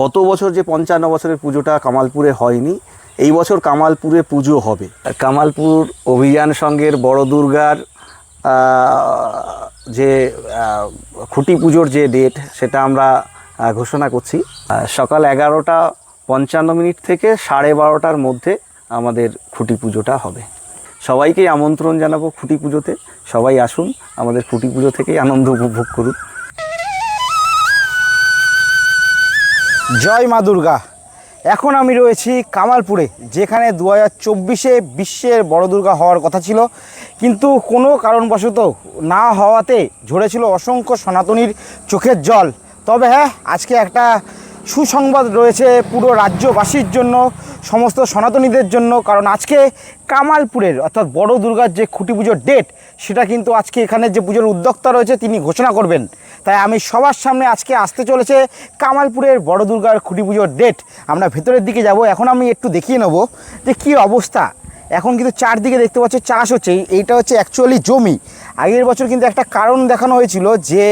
গত বছর যে পঞ্চান্ন বছরের পুজোটা কামালপুরে হয়নি, এই বছর কামালপুরে পুজো হবে। কামালপুর অভিযান সংঘের বড় দুর্গার যে খুঁটি পুজোর যে ডেট সেটা আমরা ঘোষণা করছি। সকাল এগারোটা পঞ্চান্ন মিনিট থেকে সাড়ে বারোটার মধ্যে আমাদের খুঁটি পুজোটা হবে। সবাইকে আমন্ত্রণ জানাব খুঁটি পুজোতে। সবাই আসুন, আমাদের খুঁটি পুজো থেকেই আনন্দ উপভোগ করুন। জয় মা দুর্গা। এখন আমি রয়েছি কামালপুরে, যেখানে দু হাজার চব্বিশে বিশ্বের বড় দুর্গা হওয়ার কথা ছিল। কিন্তু কোনো কারণবশত না হওয়াতে ঝরেছিল অসংখ্য সনাতনীর চোখের জল। তবে হ্যাঁ আজকে একটা সুসংবাদ রয়েছে পুরো রাজ্যবাসীর জন্য। সমস্ত সনাতনীদের জন্য, কারণ আজকে কামালপুরের, অর্থাৎ বড় দুর্গার যে খুঁটি পুজোর ডেট সেটা কিন্তু আজকে এখানে যে পুজোর উদ্যোক্তা রয়েছে, তিনি ঘোষণা করবেন। তাই আমি সবার সামনে আজকে আসতে চলেছে কামালপুরের বড় দুর্গার খুঁটি পুজোর ডেট আমরা ভেতরের দিকে যাব, এখন আমি একটু দেখিয়ে নেব যে কী অবস্থা। এখন কিন্তু চারদিকে দেখতে পাচ্ছ, চাষ হচ্ছে, এইটা হচ্ছে অ্যাকচুয়ালি জমি। আগের বছর কিন্তু একটা কারণ দেখানো হয়েছিল যে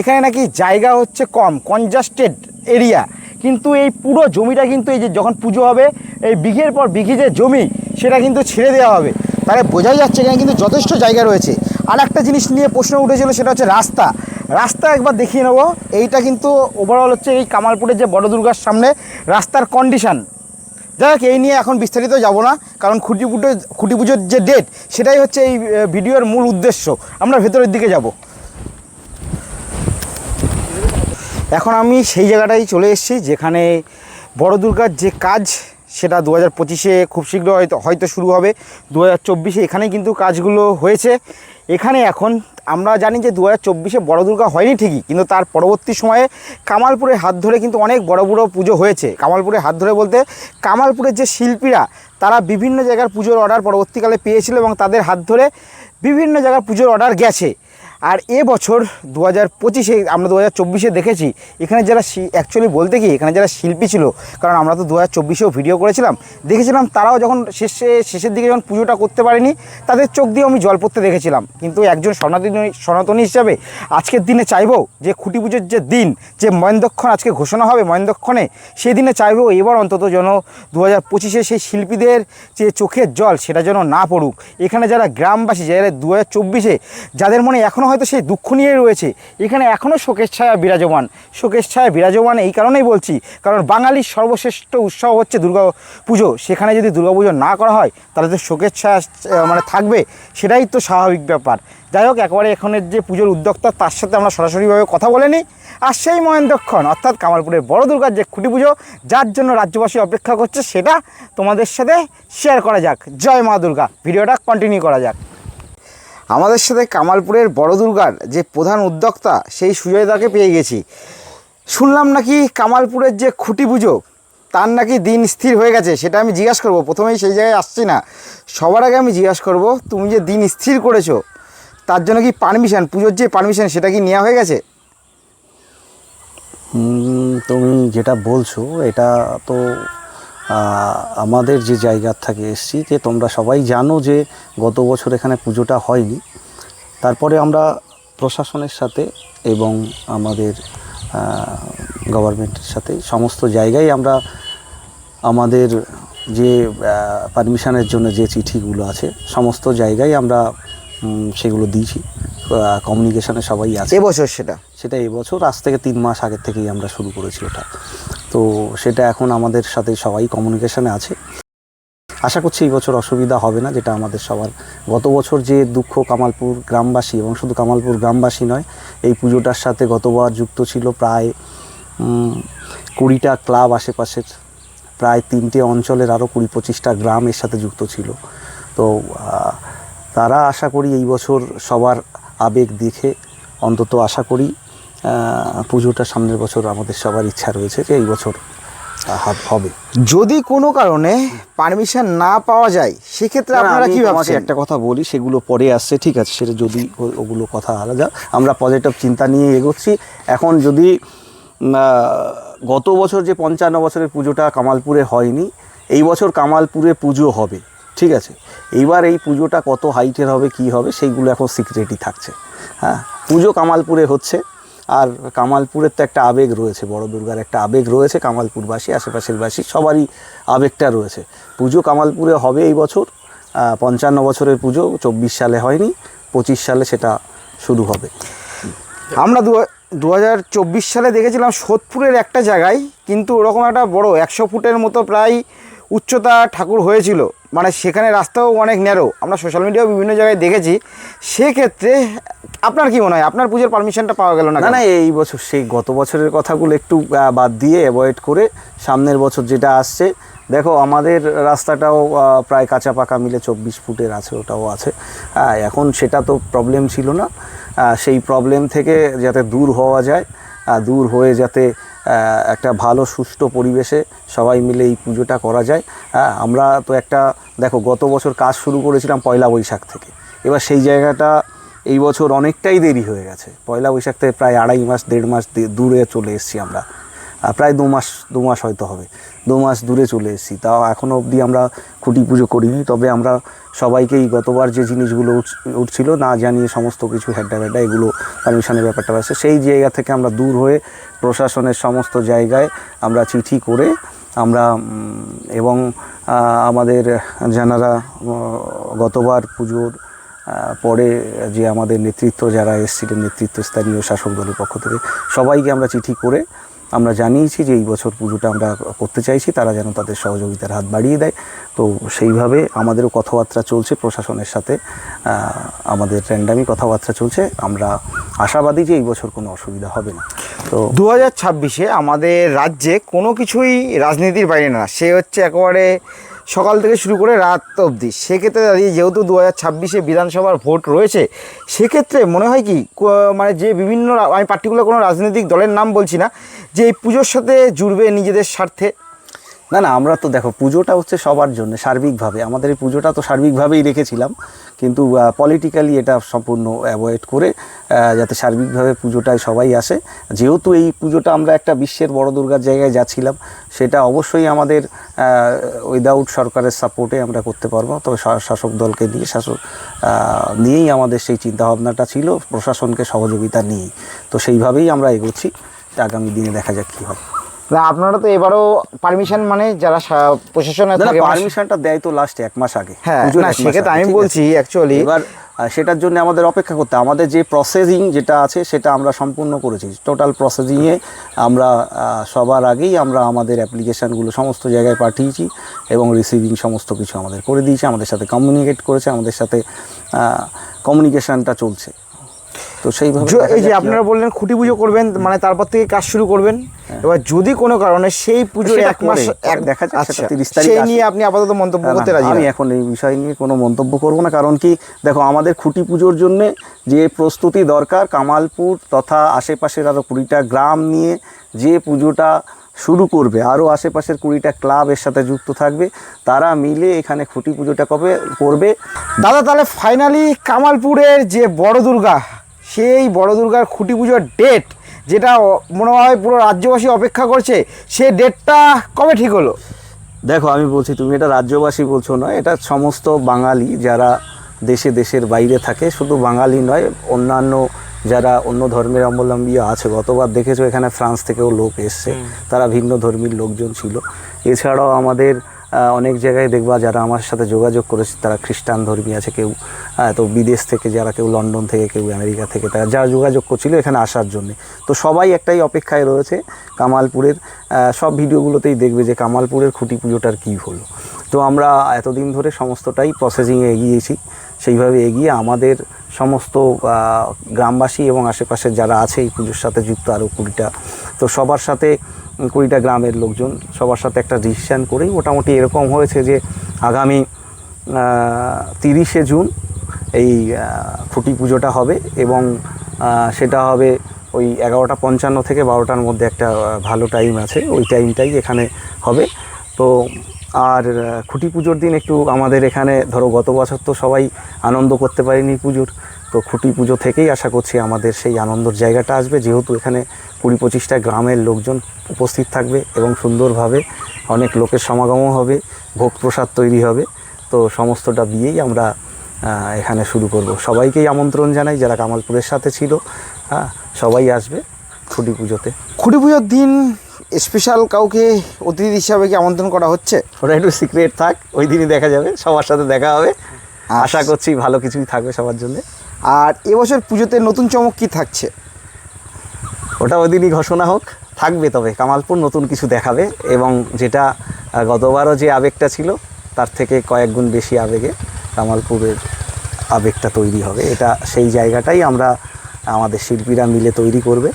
এখানে নাকি জায়গা হচ্ছে কম কনজাস্টেড এরিয়া কিন্তু এই পুরো জমিটা কিন্তু এই যে যখন পুজো হবে, এই বিঘের পর বিঘে যে জমি, সেটা কিন্তু ছেড়ে দেওয়া হবে। তাহলে বোঝাই যাচ্ছে এখানে কিন্তু যথেষ্ট জায়গা রয়েছে। আর একটা জিনিস নিয়ে প্রশ্ন উঠেছিল, সেটা হচ্ছে রাস্তা। রাস্তা একবার দেখিয়ে নেব। এইটা কিন্তু ওভারঅল হচ্ছে এই কামালপুরের যে বড় দুর্গার সামনে রাস্তার কন্ডিশন যাই হোক, এই নিয়ে এখন বিস্তারিত যাব না, কারণ খুঁটি পুজো খুঁটি পুজোর যে ডেট সেটাই হচ্ছে এই ভিডিওর মূল উদ্দেশ্য। আমরা ভেতরের দিকে যাব। এখন আমি সেই জায়গাটাই চলে এসেছি, যেখানে বড় দুর্গার যে কাজ, সেটা দু হাজার পঁচিশে খুব শীঘ্র হয়তো হয়তো শুরু হবে। দু হাজার চব্বিশে এখানেই কিন্তু কাজগুলো হয়েছে। এখানে এখন আমরা জানি যে দু হাজার চব্বিশে বড় দুর্গা হয়নি ঠিকই, কিন্তু তার পরবর্তী সময়ে কামালপুরের হাত ধরে কিন্তু অনেক বড় বড় পুজো হয়েছে। কামালপুরের হাত ধরে বলতে, কামালপুরের যে শিল্পীরা, তারা বিভিন্ন জায়গার পুজোর অর্ডার পরবর্তীকালে পেয়েছিল এবং তাদের হাত ধরে বিভিন্ন জায়গার পুজোর অর্ডার গেছে। আর এ বছর দু হাজার পঁচিশে আমরা দু হাজার চব্বিশে দেখেছি, এখানে যারা অ্যাকচুয়ালি বলতে কি, এখানে যারা শিল্পী ছিল, কারণ আমরা তো দু হাজার চব্বিশেও ভিডিও করেছিলাম, দেখেছিলাম তারাও যখন শেষে, শেষের দিকে যখন পুজোটা করতে পারেনি, তাদের চোখ দিয়ে আমি জল পড়তে দেখেছিলাম। কিন্তু একজন সনাতনী সনাতনী হিসাবে আজকের দিনে চাইব যে খুঁটি পুজোর যে দিন, যে ময়ন্দক্ষণ আজকে ঘোষণা হবে ময়ন্দক্ষণে সেই দিনে চাইব এবার অন্তত যেন দু হাজার পঁচিশে সেই শিল্পীদের যে চোখের জল, সেটা যেন না পড়ুক। এখানে যারা গ্রামবাসী, যারা দু হাজার চব্বিশে, যাদের মনে এখনও হয়তো সেই দুঃখ নিয়ে রয়েছে। এখানে এখনও শোকের ছায়া বিরাজমান। শোকের ছায়া বিরাজমান এই কারণেই বলছি, কারণ বাঙালির সর্বশ্রেষ্ঠ উৎসব হচ্ছে দুর্গা পুজো। সেখানে যদি দুর্গা পুজো না করা হয়, তাহলে তো শোকের ছায়া মানে থাকবে, সেটাই তো স্বাভাবিক ব্যাপার। যাই হোক, একবারে এখানের যে পুজোর উদ্যোক্তা, তার সাথে আমরা সরাসরিভাবে কথা বলে নিই। আর সেই মহেন্দ্রক্ষণ, অর্থাৎ কামালপুরের বড় দুর্গার যে খুঁটি পুজো, যার জন্য রাজ্যবাসী অপেক্ষা করছে, সেটা তোমাদের সাথে শেয়ার করা যাক। জয় মা দুর্গা। ভিডিওটা কন্টিনিউ করা যাক। আমাদের সাথে কামালপুরের বড় দুর্গার যে প্রধান উদ্যোক্তা, সেই সুজয়দাকে পেয়ে গেছি। শুনলাম নাকি কামালপুরের যে খুঁটি পুজো, তার নাকি দিন স্থির হয়ে গেছে, সেটা আমি জিজ্ঞাসা করব। প্রথমেই সেই জায়গায় আসছি না। সবার আগে আমি জিজ্ঞাসা করব, তুমি যে দিন স্থির করেছ, তার জন্য কি পারমিশন, পুজোর যে পারমিশন, সেটা কি নেওয়া হয়ে গেছে? তুমি যেটা বলছো, এটা তো আমাদের যে জায়গার থেকে এসছি যে তোমরা সবাই জানো যে গত বছর এখানে পুজোটা হয়নি। তারপরে আমরা প্রশাসনের সাথে এবং আমাদের গভর্নমেন্টের সাথে সমস্ত জায়গায় আমরা আমাদের যে পারমিশনের জন্য যে চিঠিগুলো আছে সমস্ত জায়গায় আমরা সেগুলো দিয়েছি। কমিউনিকেশনে সবাই আছে। এবছর সেটা? সেটা এবছর আজ থেকে তিন মাস আগের থেকেই আমরা শুরু করেছি ওটা। তো সেটা এখন আমাদের সাথে সবাই কমিউনিকেশানে আছে। আশা করছি এই বছর অসুবিধা হবে না, যেটা আমাদের সবার। গত বছর যে দুঃখ কামালপুর গ্রামবাসী, এবং শুধু কামালপুর গ্রামবাসী নয়, এই পুজোটার সাথে গতবার যুক্ত ছিল প্রায় কুড়িটা ক্লাব আশেপাশের, প্রায় তিনটে অঞ্চলের আরও কুড়ি পঁচিশটা গ্রাম এর সাথে যুক্ত ছিল। তো তারা আশা করি এই বছর সবার আবেগ দেখে অন্তত আশা করি পুজোটা সামনের বছর আমাদের সবার ইচ্ছা রয়েছে যে এই বছর হবে যদি কোনো কারণে পারমিশন না পাওয়া যায় সেক্ষেত্রে আপনারা কি ভাবছেন? একটা কথা বলি সেগুলো পরে আসছে ঠিক আছে সেটা যদি ওগুলো কথা আলাদা। আমরা পজিটিভ চিন্তা নিয়ে এগোচ্ছি। এখন যদি গত বছর যে পঞ্চান্ন বছরের পুজোটা কামালপুরে হয়নি এই বছর কামালপুরে পুজো হবে ঠিক আছে? এইবার এই পুজোটা কত হাইটের হবে কি হবে সেইগুলো এখন সিক্রেটই থাকছে। হ্যাঁ পুজো কামালপুরে হচ্ছে। আর কামালপুরের তো একটা আবেগ রয়েছে, বড় দুর্গার একটা আবেগ রয়েছে, কামালপুরবাসী আশেপাশের বাসী সবারই আবেগটা রয়েছে। পুজো কামালপুরে হবে এই বছর পঞ্চান্ন বছরের পুজো, চব্বিশ সালে হয়নি, পঁচিশ সালে সেটা শুরু হবে। আমরা দু হাজার চব্বিশ সালে দেখেছিলাম সোদপুরের একটা জায়গায়, কিন্তু ওরকম একটা বড় একশো ফুটের মতো প্রায় উচ্চতা ঠাকুর হয়েছিল মানে সেখানে রাস্তাও অনেক ন্যারো আমরা সোশ্যাল মিডিয়াও বিভিন্ন জায়গায় দেখেছি। সেক্ষেত্রে আপনার কি মনে হয়? আপনার পুজোর পারমিশনটা পাওয়া গেল না না না এই বছর সেই গত বছরের কথাগুলো একটু বাদ দিয়ে অ্যাভয়েড করে সামনের বছর যেটা আসছে দেখো আমাদের রাস্তাটাও প্রায় কাঁচা পাকা মিলে চব্বিশ ফুটের আছে ওটাও আছে। হ্যাঁ এখন সেটা তো প্রবলেম ছিল না। সেই প্রবলেম থেকে যাতে দূর হওয়া যায় দূর হয়ে যাতে একটা ভালো, সুষ্ঠু পরিবেশে সবাই মিলে এই পুজোটা করা যায়। হ্যাঁ আমরা তো একটা, দেখো, গত বছর কাজ শুরু করেছিলাম পয়লা বৈশাখ থেকে। এবার সেই জায়গাটা এই বছর অনেকটাই দেরি হয়ে গেছে। পয়লা বৈশাখ থেকে প্রায় আড়াই মাস, দেড় মাস দূরে চলে এসেছি আমরা। প্রায় দু মাস দু মাস হয়তো হবে। দু মাস দূরে চলে এসেছি। তাও এখনও অবধি আমরা খুঁটি পুজো করিনি। তবে আমরা সবাইকেই গতবার যে জিনিসগুলো উঠ- উঠছিল, না জানিয়ে সমস্ত কিছু হেড্ডা ব্যাড্ডা, এগুলো পারমিশনের ব্যাপারটা আছে। সেই জায়গা থেকে আমরা দূর হয়ে প্রশাসনের সমস্ত জায়গায় আমরা চিঠি করে আমরা এবং আমাদের যারা গতবার পুজোর পরে যে আমাদের নেতৃত্ব যারা এসেছিলেন নেতৃত্ব স্থানীয় শাসক দলের পক্ষ থেকে, সবাইকে আমরা চিঠি করে আমরা জানিয়েছি যে এই বছর পুজোটা আমরা করতে চাইছি, তারা যেন তাদের সহযোগিতার হাত বাড়িয়ে দেয়। তো সেইভাবে আমাদেরও কথাবার্তা চলছে প্রশাসনের সাথে আমাদের র্যান্ডামই কথাবার্তা চলছে। আমরা আশাবাদী যে এই বছর কোনো অসুবিধা হবে না। তো দু হাজার ছাব্বিশে আমাদের রাজ্যে কোনো কিছুই রাজনীতির বাইরে না। সে হচ্ছে একেবারে সকাল থেকে শুরু করে রাত অবধি। সেক্ষেত্রে দাঁড়িয়ে যেহেতু দু হাজার ছাব্বিশে বিধানসভার ভোট রয়েছে, সেক্ষেত্রে মনে হয় কি মানে যে বিভিন্ন আমি পার্টিকুলার কোনো রাজনৈতিক দলের নাম বলছি না, যে এই পুজোর সাথে জুড়বে নিজেদের স্বার্থে। না না, আমরা তো দেখো, পুজোটা হচ্ছে সবার জন্য, সার্বিকভাবে। আমাদের এই পুজোটা তো সার্বিকভাবেই রেখেছিলাম, কিন্তু পলিটিক্যালি এটা সম্পূর্ণ অ্যাভয়েড করে যাতে সার্বিকভাবে পুজোটায় সবাই আসে। যেহেতু এই পুজোটা আমরা একটা বিশ্বের বড় দুর্গার জায়গায় যাচ্ছিলাম, সেটা অবশ্যই আমাদের উইদাউট সরকারের সাপোর্টে আমরা করতে পারব। তবে শাসক দলকে নিয়ে, শাসক নিয়েই আমাদের সেই চিন্তাভাবনাটা ছিল, প্রশাসনকে সহযোগিতা নিয়েই। তো সেইভাবেই আমরা এগোচ্ছি। আগামী দিনে দেখা যাক কী হয়। না আপনারা তো এবারও পারমিশন মানে যারা প্রশাসনে থাকে মানে- পারমিশনটা দেয় তো লাস্ট এক মাস আগে। হ্যাঁ, না, সেক্ষেত্রে আমি বলছি অ্যাকচুয়ালি এবার সেটার জন্য আমাদের অপেক্ষা করতে আমাদের যে প্রসেসিং যেটা আছে সেটা আমরা সম্পূর্ণ করেছি। টোটাল প্রসেসিংয়ে আমরা সবার আগেই আমরা আমাদের অ্যাপ্লিকেশানগুলো সমস্ত জায়গায় পাঠিয়েছি এবং রিসিভিং সমস্ত কিছু আমাদের করে দিয়েছে। আমাদের সাথে কমিউনিকেট করেছে। আমাদের সাথে কমিউনিকেশানটা চলছে। তো সেইভাবে এই যে আপনারা বললেন খুঁটি পুজো করবেন মানে তারপর থেকে কাজ শুরু করবেন। এবার যদি কোনো কারণে সেই পুজোর এক মাস এক দেখা সেটা 30 তারিখ সেই নিয়ে আপনি আপাতত মন্তব্য করতে রাজি আমি এখন এই বিষয় নিয়ে কোনো মন্তব্য করব না কারণ কি দেখো আমাদের খুঁটি পুজোর জন্য যে প্রস্তুতি দরকার কামালপুর তথা আশেপাশের আরও কুড়িটা গ্রাম নিয়ে যে পুজোটা শুরু করবে আরও আশেপাশের কুড়িটা ক্লাব এর সাথে যুক্ত থাকবে তারা মিলে এখানে খুঁটি পুজোটা কবে করবে। দাদা তাহলে ফাইনালি কামালপুরের যে বড় দুর্গা সেই বড় দুর্গার খুঁটি পুজোর ডেট যেটা মনে হয় পুরো রাজ্যবাসী অপেক্ষা করছে সে ডেটটা কবে ঠিক হলো? দেখো আমি বলছি তুমি এটা রাজ্যবাসী বলছো না এটা সমস্ত বাঙালি যারা দেশে দেশের বাইরে থাকে শুধু বাঙালি নয় অন্যান্য যারা অন্য ধর্মের অবলম্বী আছে গতবার দেখেছ এখানে ফ্রান্স থেকেও লোক এসছে তারা ভিন্ন ধর্মীর লোকজন ছিল। এছাড়াও আমাদের অনেক জায়গায় দেখবা যারা আমার সাথে যোগাযোগ করেছে, তারা খ্রিস্টান ধর্মী আছে, কেউ তো বিদেশ থেকে যারা কেউ লন্ডন থেকে, কেউ আমেরিকা থেকে, তারা যারা যোগাযোগ করছিল এখানে আসার জন্য। তো সবাই একটাই অপেক্ষায় রয়েছে কামালপুরের সব ভিডিওগুলোতেই দেখবে যে কামালপুরের খুঁটি পুজোটার কী হলো। তো আমরা এতদিন ধরে সমস্তটাই প্রসেসিংয়ে এগিয়েছি। সেইভাবে এগিয়ে আমাদের সমস্ত গ্রামবাসী এবং আশেপাশের যারা আছে এই পুজোর সাথে যুক্ত আরও কুড়িটা। তো সবার সাথে কুড়িটা গ্রামের লোকজন সবার সাথে একটা ডিসিশান করেই মোটামুটি এরকম হয়েছে যে আগামী তিরিশে জুন এই খুঁটি পুজোটা হবে এবং সেটা হবে ওই এগারোটা পঞ্চান্ন থেকে বারোটার মধ্যে একটা ভালো টাইম আছে। ওই টাইমটাই এখানে হবে। তো আর খুঁটি পুজোর দিন একটু আমাদের এখানে ধরো গত বছর তো সবাই আনন্দ করতে পারিনি পুজোর। তো খুঁটি পুজো থেকেই আশা করছি আমাদের সেই আনন্দর জায়গাটা আসবে। যেহেতু এখানে কুড়ি পঁচিশটা গ্রামের লোকজন উপস্থিত থাকবে এবং সুন্দরভাবে অনেক লোকের সমাগমও হবে ভোগ প্রসাদ তৈরি হবে। তো সমস্তটা দিয়েই আমরা এখানে শুরু করব। সবাইকেই আমন্ত্রণ জানাই যারা কামালপুরের সাথে ছিল। হ্যাঁ সবাই আসবে খুঁটি পুজোতে। খুঁটি পুজোর দিন স্পেশাল কাউকে অতিথি হিসাবে কি আমন্ত্রণ করা হচ্ছে? ওটা একটু সিক্রেট থাক ওই দিনই দেখা যাবে সবার সাথে দেখা হবে। আশা করছি ভালো কিছুই থাকবে সবার জন্য। আর এবছর পুজোতে নতুন চমক কি থাকছে? ওটা ওই দিনই ঘোষণা হোক। থাকবে তবে। কামালপুর নতুন কিছু দেখাবে এবং যেটা গতবারও যে আবেগটা ছিল, তার থেকে কয়েক গুণ বেশি আবেগে কামালপুরের আবেগটা তৈরি হবে। এটা সেই জায়গাটাই আমরা, আমাদের শিল্পীরা মিলে তৈরি করবে।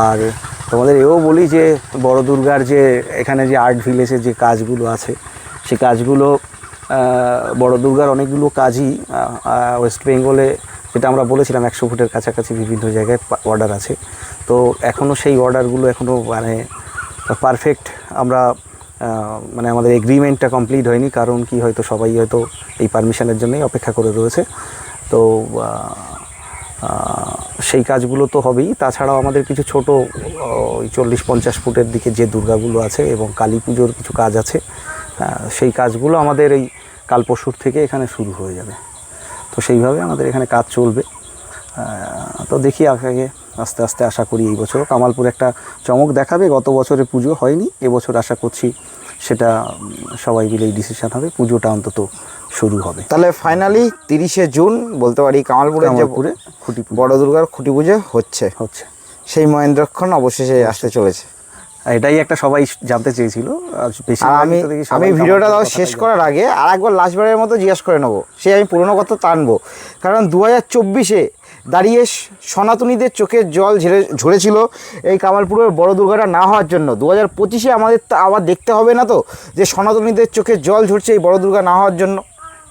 আর তোমাদের এও বলি যে, বড় দুর্গার যে, এখানে যে আর্ট ভিলেজের যে কাজগুলো আছে সেই কাজগুলো বড় দুর্গার অনেকগুলো কাজই ওয়েস্ট বেঙ্গলে যেটা আমরা বলেছিলাম একশো ফুটের কাছাকাছি বিভিন্ন জায়গায় অর্ডার আছে। তো এখনও সেই অর্ডারগুলো এখনও মানে পারফেক্ট আমরা মানে আমাদের এগ্রিমেন্টটা কমপ্লিট হয়নি, কারণ কি হয়তো সবাই হয়তো এই পারমিশনের জন্যই অপেক্ষা করে রয়েছে। তো সেই কাজগুলো তো হবেই। তাছাড়াও আমাদের কিছু ছোট ওই চল্লিশ পঞ্চাশ ফুটের দিকে যে দুর্গাগুলো আছে এবং কালী পুজোর কিছু কাজ আছে সেই কাজগুলো আমাদের এই কাল পরশুর থেকে এখানে শুরু হয়ে যাবে। তো সেইভাবে আমাদের এখানে কাজ চলবে। তো দেখি আগে আস্তে আস্তে আশা করি এই বছর কামালপুর একটা চমক দেখাবে। গত বছরে পুজো হয়নি এবছর আশা করছি সেটা সবাই মিলেই ডিসিশন হবে পুজোটা অন্তত শুরু হবে। তাহলে ফাইনালি তিরিশে জুন বলতে পারি কামালপুরে কামালপুরে খুঁটি বড় দুর্গার খুঁটি পুজো হচ্ছে। হচ্ছে। সেই মহেন্দ্রক্ষণ অবশেষে আসতে চলেছে। এটাই একটা সবাই জানতে চেয়েছিল। আমি আমি ভিডিওটা দাও শেষ করার আগে আর একবার লাস্টবারের মতো জিজ্ঞেস করে নেব। সে আমি পুরোনো কথা টানবো কারণ দু হাজার চব্বিশে দাঁড়িয়ে সনাতনীদের চোখের জল ঝেড়ে ঝরেছিল এই কামালপুরের বড় দুর্গাটা না হওয়ার জন্য। দু হাজার পঁচিশে আমাদের তা আবার দেখতে হবে না তো যে সনাতনীদের চোখের জল ঝরছে এই বড় দুর্গা না হওয়ার জন্য।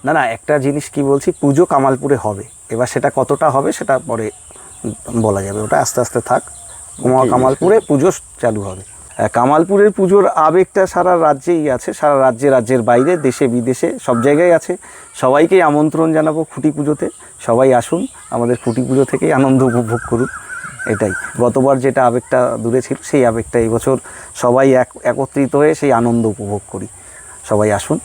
না না একটা জিনিস কি বলছি পুজো কামালপুরে হবে। এবার সেটা কতটা হবে সেটা পরে বলা যাবে। ওটা আস্তে আস্তে থাক। কুমা- কামালপুরে পুজো চালু হবে। কামালপুরের পুজোর আবেগটা সারা রাজ্যেই আছে, সারা রাজ্যে, রাজ্যের বাইরে, দেশে, বিদেশে, সব জায়গায় আছে। সবাইকে আমন্ত্রণ জানাব খুঁটি পুজোতে। সবাই আসুন, আমাদের খুঁটি পুজো থেকেই আনন্দ উপভোগ করুন, এটাই। গতবার যেটা আবেগটা দূরে ছিল, সেই আবেগটা এই বছর সবাই এক, একত্রিত হয়ে সেই আনন্দ উপভোগ করি। সবাই আসুন